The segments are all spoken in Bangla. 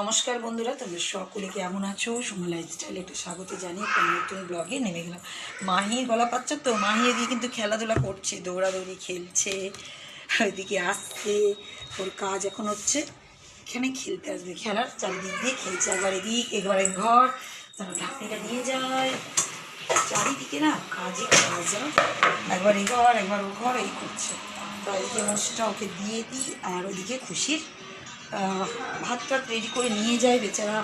নমস্কার বন্ধুরা, তোমরা সকলে কেমন আছো? সময় লাইফস্টাইলে একটু স্বাগত জানিয়ে একটা নতুন ব্লগে নেমে গেলাম। মাহির গলা পাচ্ছ তো, মাহি এদিকে কিন্তু খেলাধুলা করছে, দৌড়াদৌড়ি খেলছে, ওইদিকে আসছে, ওর কাজ এখন হচ্ছে এখানে খেলতে আসবে। খেলার চারিদিক দিয়ে খেলছে, একবার এদিক, একবার ঘর, তারপর ঢাকনিটা নিয়ে যায়। চারিদিকে না কাজে কাজ একবার এ ঘর, একবার ও ঘর, এই করছে। তো এদিকে মোষটা ওকে দিয়ে দিই, আর ওদিকে খুশির আহ, ভাত টাত রেডি করে নিয়ে যায় বেচারা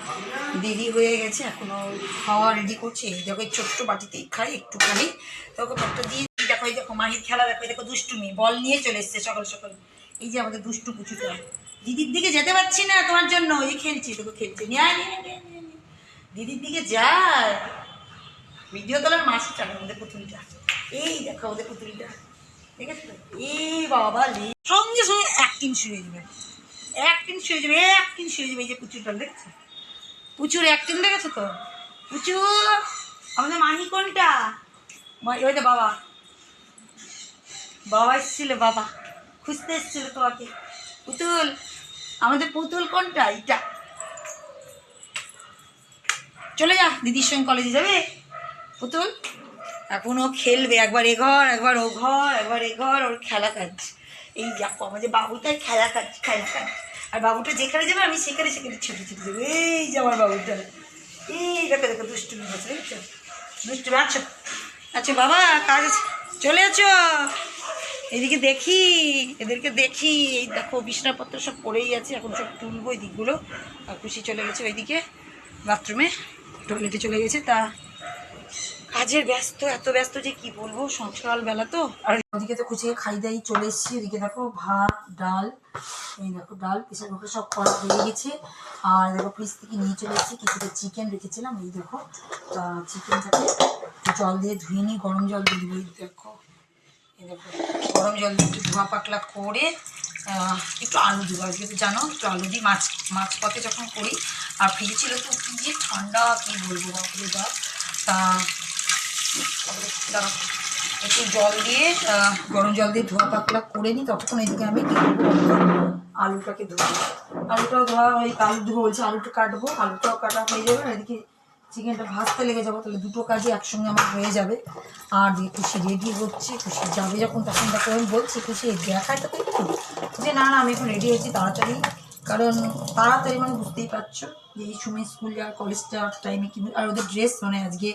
দেরি হয়ে গেছে এখনও খাওয়া রেডি করছে। এই দেখো ছোট্ট বাটিতেই খাই একটুখানি। তো ওকে ভাতটা দিয়ে দেখো এই দেখো মাহির খেলা দেখো দেখো দুষ্টুমি। বল নিয়ে চলে এসছে সকাল সকাল। এই যে আমাদের দুষ্টু কুচুটা দিদির দিকে যেতে পারছি না তোমার জন্য। এই খেলছি। তোকে খেলছে। দিদির দিকে যায়। ভিডিও তোলার মাস্টার আমাদের পুতুলটা। এই দেখো আমাদের পুতুলটা। ঠিক আছে এই বাবা সঙ্গে সঙ্গে অ্যাক্টিং শুরু হয়ে যাবে। শুরু হয়ে যাবে শুরু হয়ে যাবে, এই যে পুচুরটা দেখছ? পুচুর অ্যাক্টিং দেখেছ তো? পুচু আমাদের মাহি কোনটা? ওই যে বাবা। বাবা এসেছিল, বাবা। খুঁজতে এসেছিল তোমাকে। পুতুল, আমাদের পুতুল কোনটা? এটা চলে যা, দিদির সঙ্গে কলেজে যাবে। পুতুল, এখন ও খেলবে। একবার এ ঘর, একবার ও ঘর, একবার এ ঘর, ওর খেলা কাজ এই দেখো, আমাদের বাবুটাই খেলা কাজ খেলা কাজ আর বাবুটা যেখানে যাবে, আমি সেখানে সেখানে ছুটে ছুটে যাব। এই যে আমার বাবুটা। এই দেখো দেখো, দুষ্টুমি হচ্ছে দেখছ? আছো? আচ্ছা বাবা, কাজ আছে। চলে আছো? এদিকে দেখি, এদেরকে দেখি। এই দেখো, বিছনাপত্র সব পড়েই আছে, এখন সব তুলবো এই দিকগুলো আর খুশি চলে গেছে ওইদিকে, বাথরুমে টয়লেটে চলে গেছে, তা কাজের ব্যস্ত, এত ব্যস্ত যে কি বলব? সকালবেলা তো। আর ওদিকে তো খুঁচিয়ে খাই দাই চলে এসেছি। ওদিকে দেখো ভাত, ডাল, এই দেখো ডাল, প্রেশার কুকার সব করা হয়ে গেছে। আর দেখো ফ্রিজ থেকে নিয়ে চলে এসেছি। কিছুটা চিকেন রেখেছিলাম, এই দেখো। চিকেনটাকে জল দিয়ে ধুয়ে নিই, গরম জল দিয়ে দিব দেখো। এই দেখো, গরম জল দিয়ে একটু ধোয়া পাকলা করে একটু আলু দিব। আজকে তো জানো, একটু আলু দিই মাছ মাছ পথে যখন করি, আর ফ্রিজে ছিল তো কি ঠান্ডা, কি বলব, বাপরে বাপ। তা একটু জল দিয়ে গরম জল দিয়ে ধোয়া পাতলা করে নিই ততক্ষণ এদিকে আমি? আলুটাকে ধোয়া আলুটাও ধোয়া হয়ে, আলু ধোয়া বলছি আলুটা কাটবো, আলুটাও কাটা হয়ে যাবে এদিকে চিকেনটা ভাজতে লেগে যাব, তাহলে দুটো কাজই একসঙ্গে আমার হয়ে যাবে। আর দিয়ে খুশি রেডি হচ্ছে, খুশি যাবে যখন, তখন তাকে আমি বলছি খুশি দেখায় তো যে না না, আমি এখন রেডি হয়েছি, তাড়াতাড়ি কারণ তাড়াতাড়ি মানে বুঝতেই পারছ যে এই সময় স্কুল যাওয়ার কলেজ যাওয়ার টাইমে কিন্তু, আর ওদের ড্রেস মানে আজকে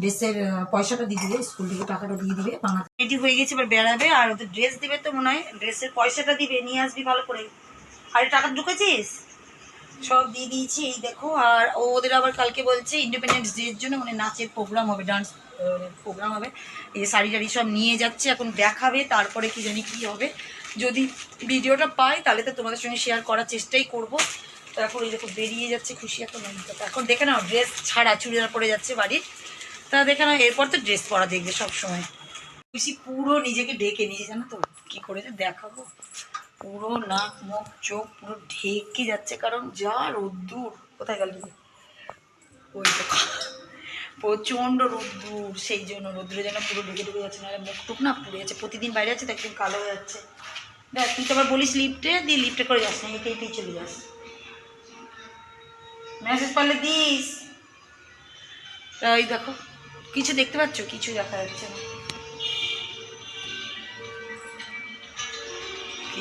ড্রেসের পয়সাটা দিয়ে দিবে স্কুল থেকে টাকাটা দিয়ে দিবে, বানাতে। রেডি হয়ে গেছে, এবার বেড়াবে, আর ওদের ড্রেস দিবে তো মনে হয় ড্রেসের পয়সাটা দিবে, নিয়ে আসবি ভালো করে। আর টাকা ঢুকেছিস? সব দিয়ে দিয়েছি, এই দেখো, আর ওদের আবার কালকে বলছে ইন্ডিপেন্ডেন্স ডের জন্য মানে নাচের প্রোগ্রাম হবে ডান্স প্রোগ্রাম হবে। এই শাড়ি টাড়ি সব নিয়ে যাচ্ছে, এখন দেখাবে, তারপরে কি জানি কি হবে। যদি ভিডিওটা পাই, তাহলে তো তোমাদের সঙ্গে শেয়ার করার চেষ্টাই করব। তো এখন এই দেখো বেরিয়ে যাচ্ছে খুশি এখন এখন দেখে নাও ড্রেস ছাড়া চুড়িদার পরে যাচ্ছে বাড়ির। তা দেখে নাও, এরপর তো ড্রেস পরা দেখবে সব সময় খুশি পুরো নিজেকে ডেকে নিয়ে জানো তো? কী করে যে দেখাবো? পুরো নাক, মুখ, চোখ পুরো ঢেকে যাচ্ছে, কারণ যা রোদ্দুর। কোথায় গেল? ওই প্রচণ্ড রোদ্দুর, সেই জন্য রোদ্দুরের জন্য পুরো ঢুকে ঢুকে যাচ্ছে, নাহলে মুখ টুক না পুড়ে যাচ্ছে। প্রতিদিন বাইরে যাচ্ছে, তো একদিন কালো হয়ে যাচ্ছে। দেখ, তুই তো আবার বলিস লিফটে দিয়ে লিফটে করে যাস না হেঁটে হেঁটেই চলে যাস। মেসেজ পারলে দিস। তাই দেখো, কিছু দেখতে পাচ্ছ? কিছু দেখা যাচ্ছে না।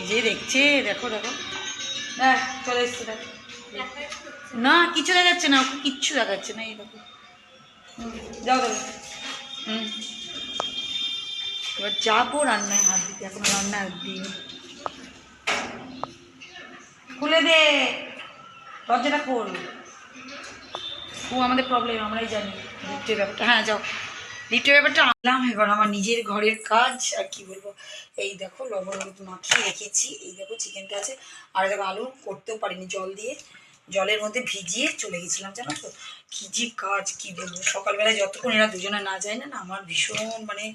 যে দেখছে, দেখো দেখো। দেখ, চলে এসছে, দেখ। না, কিছু দেখাচ্ছে না, ওকে কিচ্ছু দেখাচ্ছে না, এই দেখো। যাও দেখো হুম। এবার যাব রান্নায়, হাত দিতে। এখন রান্নায় হাত দিই খুলে দে। দরজাটা খোল। ও আমাদের প্রবলেম আমরাই জানি। লিফটের ব্যাপারটা। হ্যাঁ যাও। লিফটের ব্যাপারটা আনলাম এবার আমার নিজের ঘরের কাজ। আর কি বলব? এই দেখো লবণ হলুদ মাখিয়ে রেখেছি। এই দেখো চিকেনটা আছে। আর দেখো আলু করতেও পারিনি জল দিয়ে। জলের মধ্যে ভিজিয়ে চলে গেছিলাম জানো তো? কি যে কাজ কি বলব? সকালবেলায় যতক্ষণ এরা দুজনে না যায় না না আমার ভীষণ মানে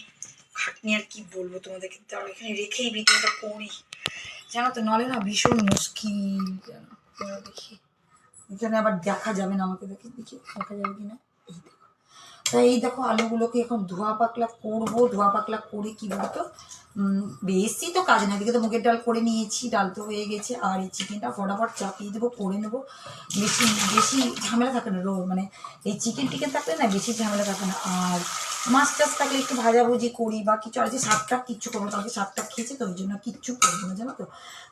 খাটনি আর কি বলব তোমাদেরকে। তাও এখানে রেখেই ভিডিওটা করি জানো তো নলে না ভীষণ মুশকিল দেখি। এখানে আবার দেখা যাবে না আমাকে দেখে। দেখি দেখা যাবে কিনা। এই দেখো। তাই এই দেখো আলুগুলোকে এখন ধোয়া পাকলা করব। ধোয়া পাকলা করে কি বলতো? বেশি তো কাজ না এদিকে তো মুগের ডাল করে নিয়েছি। ডাল তো হয়ে গেছে। আর এই চিকেনটা ফটাফট চাপিয়ে দেবো, করে নেব। বেশি বেশি ঝামেলা থাকে না রো মানে এই চিকেন টিকেন থাকলে না বেশি ঝামেলা থাকে না। আর মাছ টাছ থাকলে একটু ভাজাভুজি করি বা কিছু যে শাকটা কিচ্ছু করব কালকে শাকটা খেয়েছে তো, ওই জন্য কিচ্ছু করব না, জানো তো?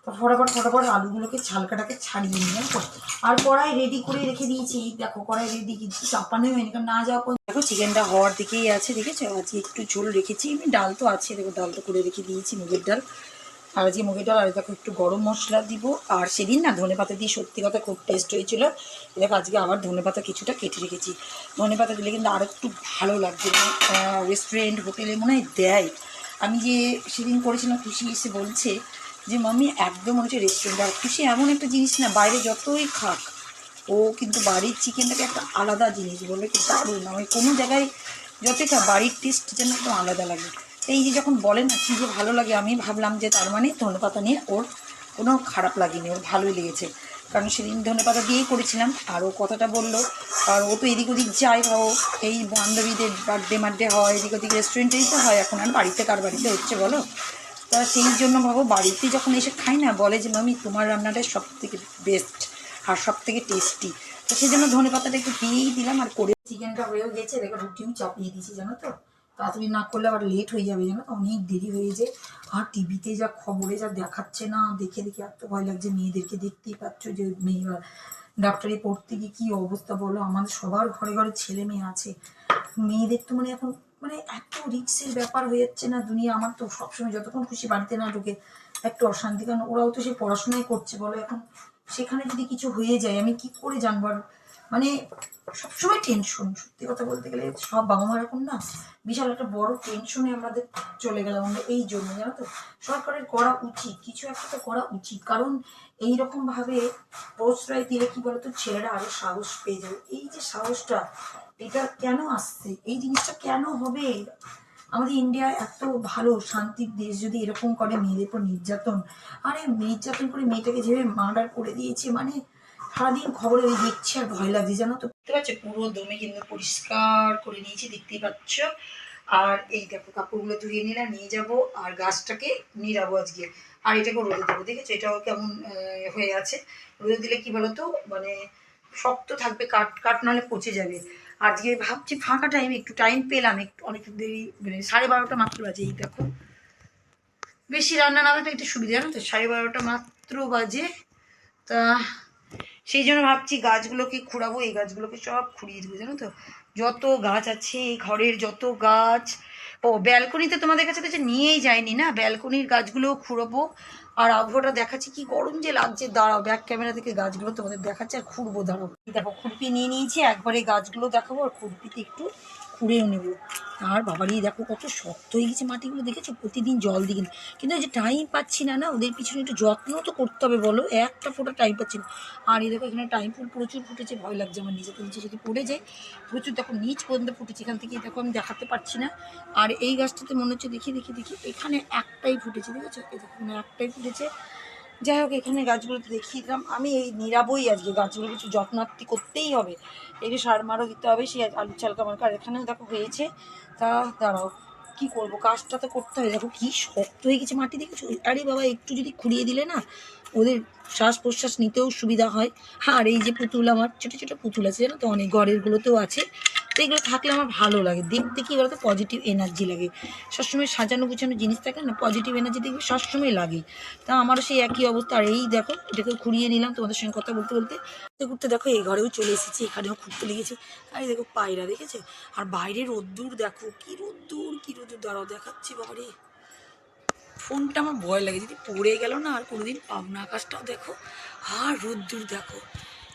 তো ফটাফট ফটাফট আলুগুলোকে, ছালকাটাকে ছাড়িয়ে নিই, জানো তো? আর কড়াই রেডি করে রেখে দিয়েছি দেখো কড়াই রেডি কিছু চাপানো হয়নি, কারণ না যাওয়া পর্যন্ত দেখো, চিকেনটা হওয়ার দিকেই আছে, দেখেছ? আজকে একটু ঝোল রেখেছি, আমি, ডাল তো আছে, দেখো, ডাল তো করে রেখে দিয়েছি, মুগের ডাল। আর আজকে মুগের ডাল আর দেখো একটু গরম মশলা দিব। আর সেদিন না ধনে পাতা দিয়ে সত্যি কথা খুব টেস্ট হয়েছিল। দেখো আজকে আবার ধনে পাতা কিছুটা কেটে রেখেছি। ধনে পাতা দিলে কিন্তু আর একটু ভালো লাগবে রেস্টুরেন্ট হোটেলে মনে হয় দেয়। আমি যে সেদিন করেছিলাম, খুশি এসে বলছে যে, মাম্মি, একদম মনে হচ্ছে রেস্টুরেন্ট আর খুশি এমন একটা জিনিস না, বাইরে যতই খাক, ও কিন্তু বাড়ির চিকেনটাকে একটা আলাদা জিনিস বলবে কি দারুণ। আমি কোনো জায়গায় যতই খা বাড়ির টেস্ট যেন একদম আলাদা লাগে। এই যে যখন বলে না কি যে ভালো লাগে, আমি ভাবলাম যে তার মানে ধনেপাতা নিয়ে ওর কোনো খারাপ লাগেনি, ওর ভালোই লেগেছে। কারণ সেদিন ধনেপাতা দিয়েই করেছিলাম, আর ও কথাটা বলল, আর ও তো এদিক ওদিক যায় বা এই বান্ধবীদের বার্থডে মার্থডে হয়, এদিক ওদিক রেস্টুরেন্টেই তো হয়, এখন আর বাড়িতে কার বাড়িতে হচ্ছে বলো? তা সেই জন্য ভাবো বাড়িতে যখন এসে খাই না, বলে যে, মামি, তোমার রান্নাটা সব থেকে বেস্ট আর সব থেকে টেস্টি তো সেই জন্য ধনে পাতাটা একটু দিয়েই দিলাম, আর করে চিকেনটা হয়েও গেছে, দেখো রুটিও চাপিয়ে দিয়েছি, জানো তো? তাড়াতাড়ি না করলে আবার লেট হয়ে যাবে, জানো তো? অনেক দেরি হয়ে যায়। আর টিভিতে যা খবরে যা দেখাচ্ছে না, দেখে দেখে এত ভয় লাগছে। মেয়েদেরকে দেখতেই পাচ্ছ যে মেয়েরা ডাক্তারি পড়তে গিয়ে কী অবস্থা বলো? আমাদের সবার ঘরে ঘরে ছেলে মেয়ে আছে। মেয়েদের তো মানে এখন মানে এত রিক্সের ব্যাপার হয়ে যাচ্ছে না দুনিয়া। আমার তো সবসময় যতক্ষণ খুশি বাড়িতে না ঢুকে একটু অশান্তি। কারণ ওরাও তো সে পড়াশোনাই করছে, বলো। এখন সেখানে যদি কিছু হয়ে যায়, আমি কি করে জানব? আর মানে সবসময় টেনশন সত্যি কথা বলতে গেলে সব বাবা মা এরকম না। বিশাল একটা বড় টেনশনে আমাদের চলে গেলাম আমরা এই জন্য, জানো তো? সরকারের করা উচিত, কিছু একটা তো করা উচিত। কারণ এইরকম ভাবে প্রশ্রয় দিলে কি বলতো? ছেলেরা আরও সাহস পেয়ে যাবে। এই যে সাহসটা, এটা কেন আসছে? এই জিনিসটা কেন হবে? আমাদের ইন্ডিয়া এত ভালো, শান্তির দেশ যদি এরকম করে মেয়েদের উপর নির্যাতন, আরে নির্যাতন করে মেয়েটাকে যেভাবে মার্ডার করে দিয়েছে মানে সারাদিন খবরে ওই দেখছি আর ভয় লাগছে, জানো তো? বুঝতে পারছ পুরো দমে কিন্তু পরিষ্কার করে নিয়েছি, দেখতেই পাচ্ছ। আর এই দেখো, কাপড়গুলো ধুয়ে নিলাম, নিয়ে যাব, আর গাছটাকে নিরাবো আজকে। আর এটাকে রোদে দেবো, দেখেছ? এটাও কেমন হয়ে আছে। রোদে দিলে কি বলতো? মানে শক্ত থাকবে, কাট কাট নাহলে পচে যাবে। আজকে ভাবছি ফাঁকা টাইম একটু টাইম পেলাম, একটু অনেক দেরি মানে সাড়ে বারোটা মাত্র বাজে, এই দেখো। বেশি রান্না না থাকলে একটু সুবিধা, জানো তো? সাড়ে বারোটা মাত্র বাজে। তা সেই জন্য ভাবছি গাছগুলোকে খুঁড়াবো, এই গাছগুলোকে সব খুঁড়িয়ে দেবো, জানো তো? যত গাছ আছে এই ঘরের যত গাছ, ও ব্যালকনিতে তোমাদের কাছে যে নিয়েই যায়নি না? ব্যালকনির গাছগুলোও খুঁড়বো। আর আবহাওয়াটা দেখাচ্ছি, কি গরম যে লাগছে। দাঁড়াও ব্যাক ক্যামেরা থেকে গাছগুলো তোমাদের দেখাচ্ছে আর খুঁড়বো, দাঁড়াও। দেখো খুরপি নিয়ে নিয়েছি, একবারে গাছগুলো দেখাবো আর খুরপিতে একটু খুঁড়েও নেব। আর বাবারই দেখো কত শক্ত হয়ে গেছে মাটিগুলো, দেখেছ? প্রতিদিন জল দিই কিন্তু যে টাইম পাচ্ছি না না, ওদের পিছনে একটু যত্ন তো করতে হবে বলো, একটা ফোটা টাইম পাচ্ছি না। আর এই দেখো, এখানে টাইম ফুল প্রচুর ফুটেছে, ভয় লাগছে, আমার নিচে নিচে যদি পড়ে যায়। প্রচুর দেখো, নিচ পর্যন্ত ফুটেছে, এখান থেকে দেখো, আমি দেখাতে পারছি না। আর এই গাছটাতে মনে হচ্ছে, দেখি দেখি দেখি, এখানে একটাই ফুটেছে এই দেখো, এখানে একটাই ফুটেছে। যাই হোক, এখানে গাছগুলোতে দেখিয়ে দিলাম। আমি এই নিরাবই আজকে গাছগুলো, কিছু যত্নার্থী করতেই হবে। একটু সার মারও দিতে হবে, সেই আলু চালকা মার্কা আর এখানেও দেখো হয়েছে। তা দাঁড়াও, কি করব? কাজটা তো করতে হবে। দেখো কি শক্ত হয়ে গেছে মাটি, দেখেছ? আরে বাবা, একটু যদি খুঁড়িয়ে দিলে না, ওদের শ্বাস প্রশ্বাস নিতেও সুবিধা হয়। হ্যাঁ আর এই যে পুতুল আমার, ছোটো ছোটো পুতুল আছে জানো তো, অনেক ঘরেরগুলোতেও আছে। তো এগুলো থাকলে আমার ভালো লাগে। দেখতে কি বলতো? পজিটিভ এনার্জি লাগে। সবসময় সাজানো গুছানো জিনিস থাকে না পজিটিভ এনার্জি দেখবে সবসময় লাগে। তা আমারও সেই একই অবস্থা। আর এই দেখো এটাকে খুঁড়িয়ে নিলাম তোমাদের সঙ্গে কথা বলতে বলতে। ঘুরতে ঘুরতে দেখো, এই ঘরেও চলে এসেছি। এখানেও খুঁড়তে লেগেছে। আর দেখো পায়রা, দেখেছে? আর বাইরে রোদ্দুর, দেখো। কি রোদ্দুর কি রোদ্দুর। দাঁড়াও, দেখাচ্ছি বাবারে। ফোনটা আমার ভয় লাগে। যদি পড়ে গেল না, আর কোনোদিন পাবনা আকাশটাও দেখো। আর রোদ্দুর, দেখো।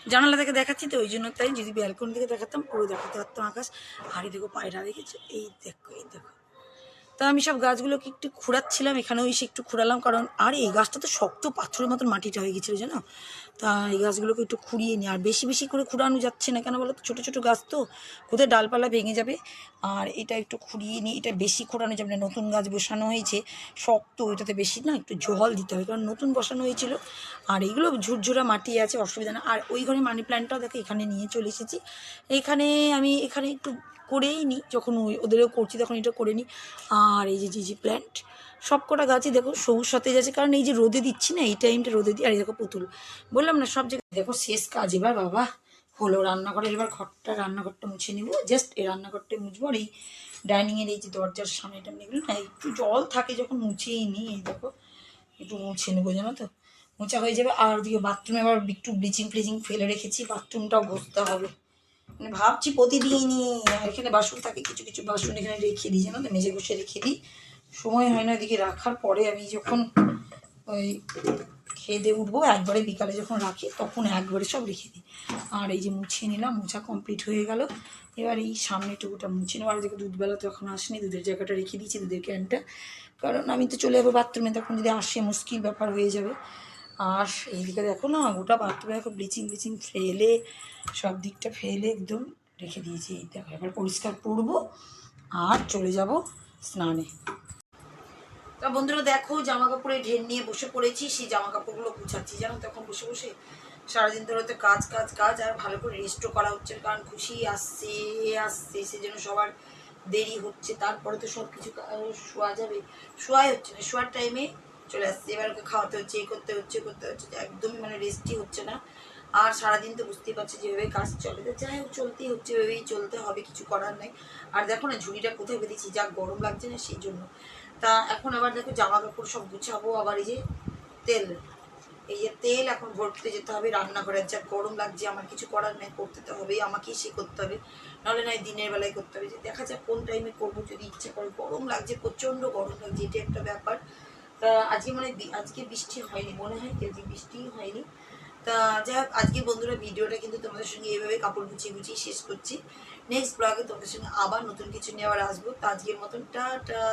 জানালা থেকে দেখাচ্ছি তো, ওই জন্য তাই যদি ব্যালকনি থেকে দেখাতাম, পুরো দেখাতে পারতাম আকাশ। হাড়ি দেখো, পায়রা দেখেছ? এই দেখো এই দেখো। তা আমি সব গাছগুলোকে একটু খুঁড়াচ্ছিলাম, এখানেও এসে একটু খুঁড়ালাম, কারণ আর এই গাছটা তো শক্ত পাথরের মতন মাটিটা হয়ে গেছিল, জানো? তা এই গাছগুলোকে একটু খুঁড়িয়ে নিই, আর বেশি বেশি করে খুঁড়ানো যাচ্ছে না কেন বলো তো? ছোটো ছোটো গাছ তো, কোথায় ডালপালা ভেঙে যাবে? আর এটা একটু খুঁড়িয়ে নিই, এটা বেশি খোঁড়ানো যাবে না, নতুন গাছ বসানো হয়েছে, শক্ত, ওইটাতে বেশি না, একটু জল দিতে হবে, কারণ নতুন বসানো হয়েছিল, আর এইগুলো ঝুরঝুরা মাটি আছে, অসুবিধা না। আর ওই ঘরে মানি প্ল্যান্টটাও দেখো, এখানে নিয়ে চলে এসেছি। এখানে আমি, এখানে একটু করেই নিই যখন ওই ওদেরও করছি তখন এটা করে নিই আর এই যে জিজি প্ল্যান্ট সব কটা গাছই দেখো সবুজ সতেজ আছে কারণ এই যে রোদে দিচ্ছি না, এই টাইমটা রোদে দিই। আর এই দেখো পুতুল। বললাম না, সব জায়গায় দেখো শেষ কাজ। এবার বাবা, হলো রান্নাঘরের এবার ঘরটা, রান্নাঘরটা মুছে নিব। জাস্ট এই রান্নাঘরটা মুছবো। আর এই ডাইনিংয়ের এই যে দরজার সামনেটা এগুলো না, একটু জল থাকে যখন মুছেই নিই এই দেখো, একটু মুছে নেব, জানো তো? মোচা হয়ে যাবে। আর ওদিকে বাথরুমে আবার একটু ব্লিচিং ফ্লিচিং ফেলে রেখেছি বাথরুমটাও ঘষতে হবে। মানে ভাবছি প্রতিদিনই এখানে বাসন থাকে, কিছু কিছু বাসন এখানে রেখে দিই, জানো তো? মেঝে ঘষে রেখে দিই। সময় হয় না এদিকে রাখার, পরে আমি যখন ওই খেয়ে দিয়ে উঠবো, একবারে বিকালে যখন রাখি, তখন একবারে সব রেখে দিই। আর এই যে মুছিয়ে নিলাম, মোছা কমপ্লিট হয়ে গেল। এবার এই সামনে টুকুটা মুছে আর এদিকে দুধবেলা তো এখন আসেনি, দুধের জায়গাটা রেখে দিয়েছি, দুধের ক্যানটা। কারণ আমি তো চলে যাব বাথরুমে তখন যদি আসে, মুশকিল ব্যাপার হয়ে যাবে। আর এইদিকে দেখো না, গোটা বাথরুমে দেখো ব্লিচিং ব্লিচিং ফেলে, সব দিকটা ফেলে একদম রেখে দিয়েছি। এই দেখো, এবার পরিষ্কার করব আর চলে যাব স্নানে। তা বন্ধুরা দেখো জামা কাপড়ে ঢের নিয়ে বসে পড়েছি, সেই জামা কাপড়গুলো গুছাচ্ছি। জানো তখন বসে বসে সারাদিন ধরে তো কাজ কাজ কাজ, আর ভালো করে রেস্টও করা হচ্ছে কারণ খুশি আসছে আসছে সেজন্য সবার দেরি হচ্ছে, তারপরে তো সব কিছু শোয়া যাবে। শোয়াই হচ্ছে না, শোয়ার টাইমে চলে আসছে। এবার ওকে খাওয়াতে হচ্ছে, এ করতে হচ্ছে করতে হচ্ছে একদমই মানে রেস্টই হচ্ছে না। আর সারাদিন তো বুঝতেই পারছি যেভাবে কাজ চলে। তো যাই হোক, চলতেই হচ্ছে, এভাবেই চলতে হবে, কিছু করার নেই। আর দেখো না, ঝুড়িটা কোথায় বেঁধেছি, যা গরম লাগছে না সেই জন্য। তা এখন আবার দেখো জামা কাপড় সব গুছাবো, আবার এই যে তেল। এই যে তেল এখন ভরতে যেতে হবে, রান্নাঘরে। যা গরম লাগছে, আমার কিছু করার নেই, করতে তো হবেই, আমাকেই সে করতে হবে। নাহলে নয়, দিনের বেলায় করতে হবে। যে দেখা যাক কোন টাইমে করব, যদি ইচ্ছে করে। গরম লাগছে, প্রচণ্ড গরম লাগছে, এটা একটা ব্যাপার। তা আজকে মানে আজকে বৃষ্টি হয়নি, মনে হয় কি আজকে বৃষ্টি হয়নি। তা যাই হোক, আজকে বন্ধুরা ভিডিওটা কিন্তু তোমাদের সঙ্গে এইভাবে কাপড় গুছিয়ে গুছিয়ে শেষ করছি। নেক্সট ব্লগে তোমাদের সঙ্গে আবার নতুন কিছু নিয়ে আবার আসব। তা আজকের মতন, টাটা!